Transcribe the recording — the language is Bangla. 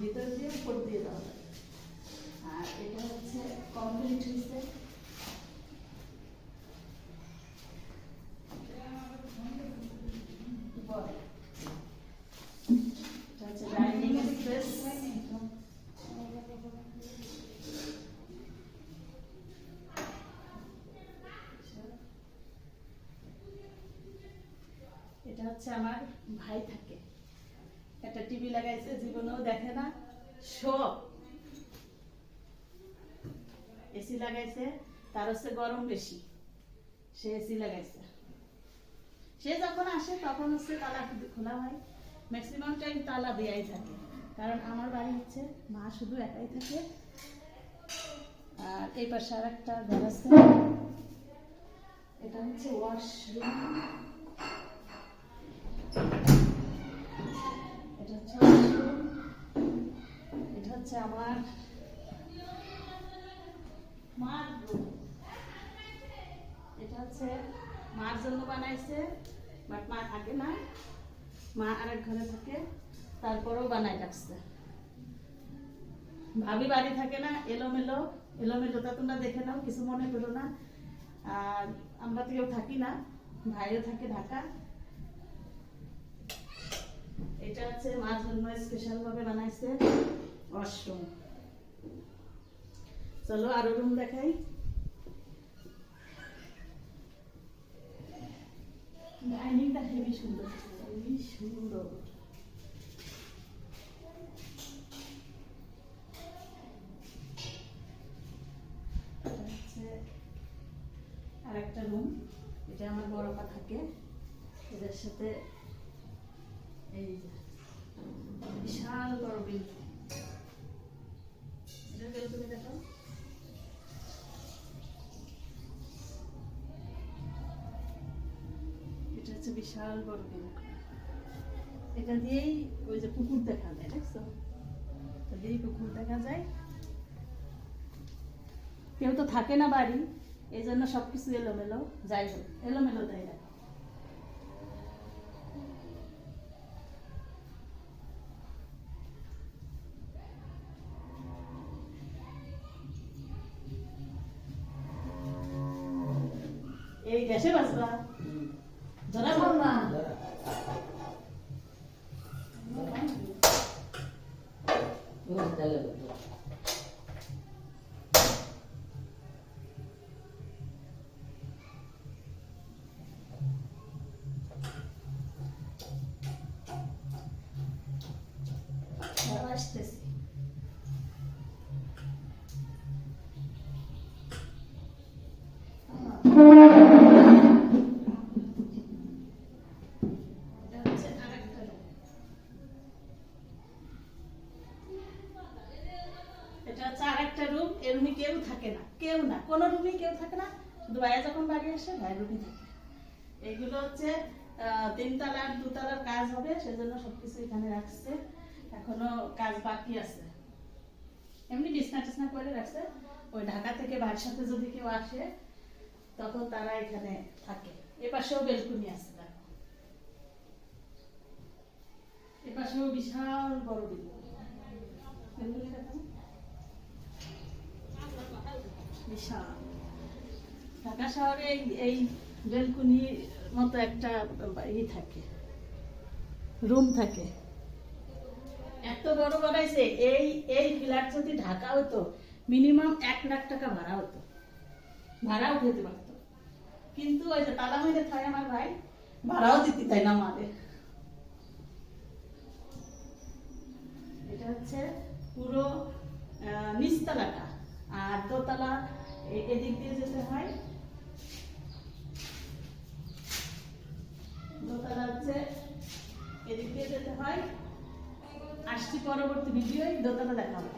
ভিতর দিয়ে উপর দিয়ে দেওয়া যায় আর এটা হচ্ছে কমপ্লিট হয়েছে এটা হচ্ছে আমার ভাই থাকে। একটা টিভি লাগাইছে, জীবনেও দেখে না। সব এসি লাগাইছে, তার হচ্ছে গরম বেশি। সে এসি লাগাইছে। সে যখন আসে, তখন হচ্ছে তালা খোলা হয়। ম্যাক্সিমাম টাইম তালা দেয়াই থাকে। কারণ আমার বাড়ি হচ্ছে, মা শুধু একাই থাকে। আর এই পাশে আর একটা ঘর আছে। এটা হচ্ছে ওয়াশরুম হচ্ছে আমার মার এটা হচ্ছে মার জন্য বানাইছে বাট মা থাকে না। মা আরেক ঘরে থাকে, তারপরেও বানাই রাখছে। ভাবি বাড়ি থাকে না, এলোমেলো। এলোমেলোটা তোমরা দেখে নাও, কিছু মনে করো না। আর আমরা তো কেউ থাকি না, ভাইও থাকে ঢাকা। এটা হচ্ছে মার জন্য স্পেশাল ভাবে বানাইছে। ওয়াশরুম চলো আরও রুম দেখাই। ডাইনিংটা হেভি সুন্দর। হেভি সুন্দর। হচ্ছে আরেকটা রুম এটা আমার বড় পা থাকে এদের সাথে এই বিশাল বড় বিল হচ্ছে বিশাল বড় বিল। এটা দিয়েই ওই যে পুকুর দেখা যায়, দেখছ? এটা দিয়েই পুকুর দেখা যায়। কেউ তো থাকে না বাড়ি এই জন্য সবকিছু এলোমেলো। যাই হোক, এলোমেলো তাই দেখো এই গ্যাসে বাঁচবা Dara mama. Yavaş desin. Tamam. এ রুমে কেউ থাকে না, কেউ না, কোনো রুমে কেউ থাকে না, শুধু ভাইয়া যখন বাড়ি আসে ভাই রুমে থাকে। এইগুলো হচ্ছে তিনতলার, দুতলার কাজ হবে, সেজন্য সবকিছু এখানে রাখছে। এখনও কাজ বাকি আছে। এমনি বিছনা টিছনা করে রাখছে। ওই ঢাকা থেকে ভাইয়ের সাথে যদি কেউ আসে, তখন তারা এখানে থাকে। এ পাশেও বেলকুনি আছে দেখো এ পাশেও বিশাল বড় বেলকুনি বেলকুনি ঢাকা শহরে এই- বেলকুনির মতো একটা ই থাকে রুম থাকে। এত বড় বানাইছে, এই এই ফ্ল্যাট যদি ঢাকা হতো, মিনিমাম এক লাখ টাকা ভাড়া হতো। ভাড়াও উঠাতে পারতো। কিন্তু ওই যে তালা মেরে থাকে আমার ভাই, ভাড়াও দিতে তাই না আমাদের এটা হচ্ছে পুরো নিচতলাটা। আর দোতলা এদিক দিয়ে যেতে হয়। দোতলা হচ্ছে এদিক দিয়ে যেতে হয়। আসছি পরবর্তী ভিডিওয়, দোতলা দেখা হবে।